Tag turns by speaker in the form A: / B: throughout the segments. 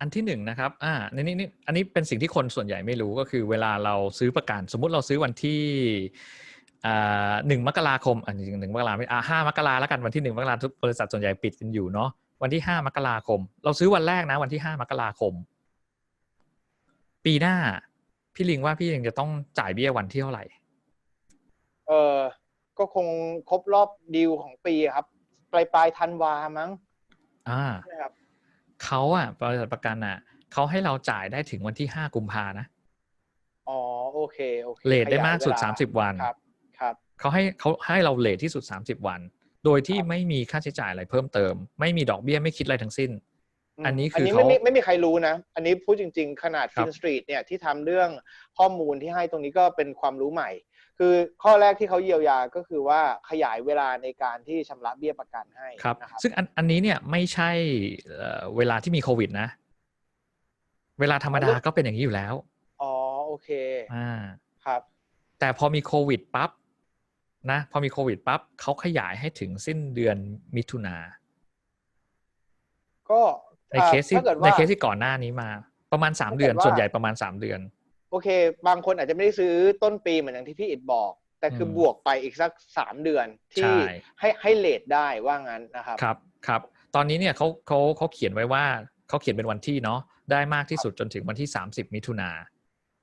A: อันที่หนึ่งนะครับ อ่านี่นี่นี่อันนี้เป็นสิ่งที่คนส่วนใหญ่ไม่รู้ก็คือเวลาเราซื้อประกัน สมมุติเราซื้อวันที่อ่าหนึ่งมกราคมอ่าจริงๆหนึ่งมกราไม่อ่าห้ามกราแล้วกันวันที่หนึ่งมกราทุกบริษัทส่วนใหญ่ปิดกันอยู่เนาะวันที่ห้ามกราคม เราซื้อวันแรกนะ วันที่ห้ามกราคม ปีหน้า พี่ลิงว่าพี่ลิงจะต้องจ่ายเบี้ยวันที่เท่าไหร่
B: เออก็คงครบรอบดีลของปีครับ ปลายปลายธันวามั้ง
A: อ่า
B: ใช่ครับ
A: เขาอะบริษัทประกันอะเขาให้เราจ่ายได้ถึงวันที่ห้ากุมภานะ
B: อ๋อโอเคโอเค
A: เลทได้มากสุด
B: ขยยเวล
A: สามสิบวัน
B: ครับครับ
A: เขาให้เขาให้เราเลทที่สุด30วัน โดยที่
B: ครับ
A: ไม่มีค่าใช้จ่ายอะไรเพิ่มเติม ไม่มีดอกเบี้ยไม่คิดอะไรทั้งสิ้น
B: ม
A: อันนี้คือ
B: อันนี้
A: เขา
B: ไม่มีไม่มีใครรู้นะ อันนี้พูดจริง ๆ ขนาด
A: ครั
B: ฟิ
A: บ
B: นสตรีทเนี่ยที่ทำเรื่องข้อมูลที่ให้ตรงนี้ก็เป็นความรู้ใหม่ คือข้อแรกที่เขาเยียวยาก็คือว่าขยายเวลาในการที่ชำระเบี้ยประกันให้
A: ครับ
B: นะครับ
A: ซึ่งอันอันนี้เนี่ยไม่ใช่เอ่อเวลาที่มีโควิดนะ เวลาธรรมดาก็เป็นอย่างนี้อยู่แล้ว
B: อ๋อโอเค
A: อ่า
B: ครับ
A: แต่พอมีโควิดปั๊บนะพอมีโควิดปั๊บเขาขยายให้ถึงสิ้นเดือนมิถุนา
B: ก็
A: ในเคสที่
B: ถ้าเกิด
A: ใน
B: ว่า
A: เคสที่ก่อนหน้านี้มา ประมาณสาม
B: ถ้าเกิด
A: เดือน
B: ว่า
A: ส่วนใหญ่ประมาณสามเดือน
B: โอเค บางคนอาจจะไม่ได้ซื้อต้นปีเหมือนอย่างที่พี่อิดบอก แต่คืออ
A: ม
B: บวกไปอีกสักสามเดือนที่
A: ใช่
B: ให้ให้เลทได้ว่างั้นนะครับ
A: ครับครับตอนนี้เนี่ยเขาเขาเขาเขียนไว้ว่าเขาเขียนเป็นวันที่เนาะได้มากที่สุดจนถึงวันที่ 30 มิถุนา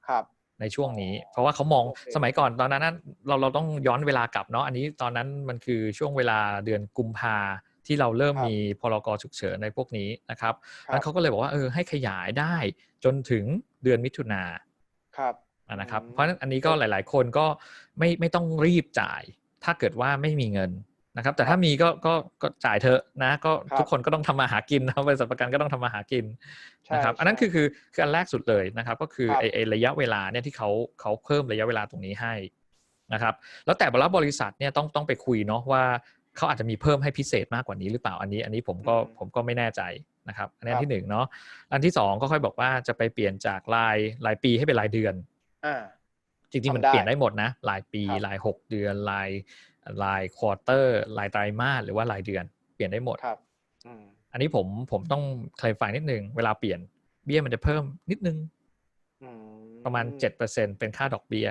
B: ครับ
A: ในช่วงนี้ เพราะว่าเขามอง
B: โอเค
A: สมัยก่อนตอนนั้นนะเราเราต้องย้อนเวลากลับเนาะอันนี้ตอนนั้นมันคือช่วงเวลาเดือนกุมภา ที่เราเริ่มมีพรกฉุกเฉินในพวกนี้นะครับ
B: ครั
A: แล้ว
B: บ
A: เขาก็เลยบอกว่าเออให้ขยายได้จนถึงเดือนมิถุนา
B: ครับ
A: อะนะครับ
B: อืม
A: เพราะฉะนั้นอันนี้ก็หลาย ๆ คนก็ไม่ไม่ต้องรีบจ่าย ถ้าเกิดว่าไม่มีเงินนะครับ แต่ถ้ามีก็ก็ก็จ่ายเถอะนะ ก็
B: ครับ
A: ทุกคนก็ต้องทำมาหากินนะบริษัทประกันก็ต้องทำมาหากิน
B: ใช่
A: นะครับ อันนั้น
B: ใช่
A: คือคือคืออันแรกสุดเลยนะครับ ก็คือ
B: ครับ
A: ไอไอระยะเวลาเนี่ยที่เขาเขาเพิ่มระยะเวลาตรงนี้ให้นะครับ แล้วแต่ละบริษัทเนี่ยต้องต้องไปคุยเนาะว่า เขาอาจจะมีเพิ่มให้พิเศษมากกว่านี้หรือเปล่าอันนี้ อันนี้ผมก็ผมก็ไม่แน่ใจนะครับ อันนี้อันที่หนึ่งเนาะอันที่สองก็ค่อยบอกว่าจะไปเปลี่ยนจากรายรายปีให้เป็นรายเดือน
B: อ่า
A: จริงๆมัน
B: ทำได้
A: เปลี่ยนได้หมดนะรายปี
B: ครับ
A: รายหกเดือนรายรายควอเตอร์รายไตรมาสหรือว่ารายเดือน เปลี่ยนได้หมด
B: ครับอืม
A: อันนี้ผมผมต้องคลายไฟนิดนึงเวลาเปลี่ยนเบี้ยมันจะเพิ่มนิดนึง
B: อื
A: ประมาณ7%เป็นค่าดอกเบี้ย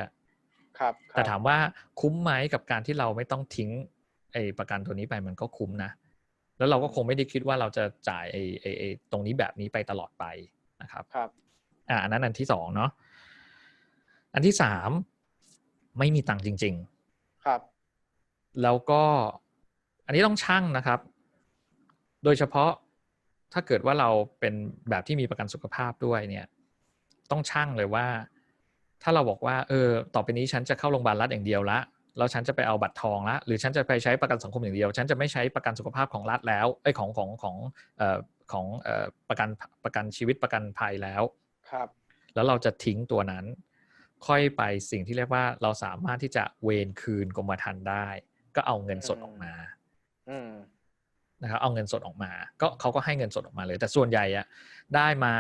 B: ครับ
A: แต่ถามว่าคุ้มไหมกับการที่เราไม่ต้องทิ้ง ไอ้ประกันตัวนี้ไปมันก็คุ้มนะ แล้วเราก็คงไม่ได้คิดว่าเราจะจ่ายไอ้ไอ้ไอ้ตรงนี้แบบนี้ไปตลอดไปนะครับ
B: ครับ
A: อ่าอันนั้นอันที่สองเนาะอันที่สามไม่มีตังค์จริง ๆ
B: ครับ
A: แล้วก็อันนี้ต้องชั่งนะครับ โดยเฉพาะถ้าเกิดว่าเราเป็นแบบที่มีประกันสุขภาพด้วยเนี่ย ต้องชั่งเลยว่า ถ้าเราบอกว่า เออ ต่อไปนี้ฉันจะเข้าโรงพยาบาลรัฐอย่างเดียวละ แล้วฉันจะไปเอาบัตรทองละหรือฉันจะไปใช้ประกันสังคมอย่างเดียว ฉันจะไม่ใช้ประกันสุขภาพของรัฐแล้วไอ้ยของของของเอ่อของเอ่อประกันประกันชีวิตประกันภัยแล้ว
B: ครับ
A: แล้วเราจะทิ้งตัวนั้น ค่อยไปสิ่งที่เรียกว่าเราสามารถที่จะเวนคืนกรมธรรม์ได้ ก็เอาเงินสดออกมา
B: อืม
A: นะครับเอาเงินสดออกมา ก็เขาก็ให้เงินสดออกมาเลย แต่ส่วนใหญ่อะได้มา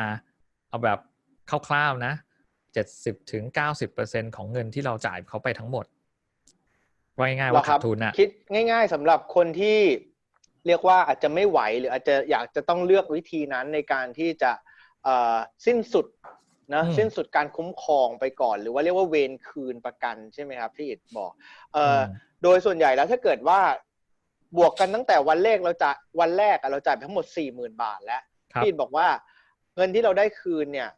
A: เอาแบบคร่าวๆนะเจ็ดสิบถึงเก้าสิบเปอร์เซ็นของเงินที่เราจ่ายเขาไปทั้งหมด ว่าง่ายๆว่า
B: เหรอครั
A: ขา
B: บ
A: ดทุนอะ
B: คิดง่าย ๆสำหรับคนที่เรียกว่าอาจจะไม่ไหวหรืออาจจะอยากจะต้องเลือกวิธีนั้นในการที่จะเอ่อสิ้นสุดนะสิ้นสุดการคุ้มครองไปก่อน หรือว่าเรียกว่าเวรคืนประกันใช่ไหมครับที่อิดบอกเอ่ออ
A: ม
B: โดยส่วนใหญ่แล้วถ้าเกิดว่าบวกกันตั้งแต่วันแรกเราจะวันแรกอะเราจ่ายไปทั้งหมดสี่หมื่นบาทแล้ว
A: ครับ
B: พี่อิดบอกว่าเงินที่เราได้คืนเนี่ย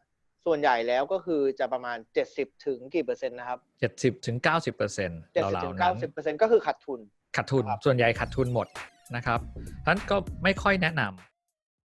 B: ส่วนใหญ่แล้วก็คือจะประมาณเจ็ดสิบถึงกี่เปอร์เซ็นต์นะครับ
A: เจ็ดสิบถึงเก้าสิบเปอร์เซ็นต์
B: เจ็ด
A: เรา
B: สิบ
A: ๆ
B: ถึง
A: นั้
B: เก้านสิบเปอร์เซ็นต์ก็คือขาดทุน
A: ขาดทุน
B: ครับ
A: ส่วนใหญ่ขาดทุนหมดนะครับฉะนั้นก็ไม่ค่อยแนะน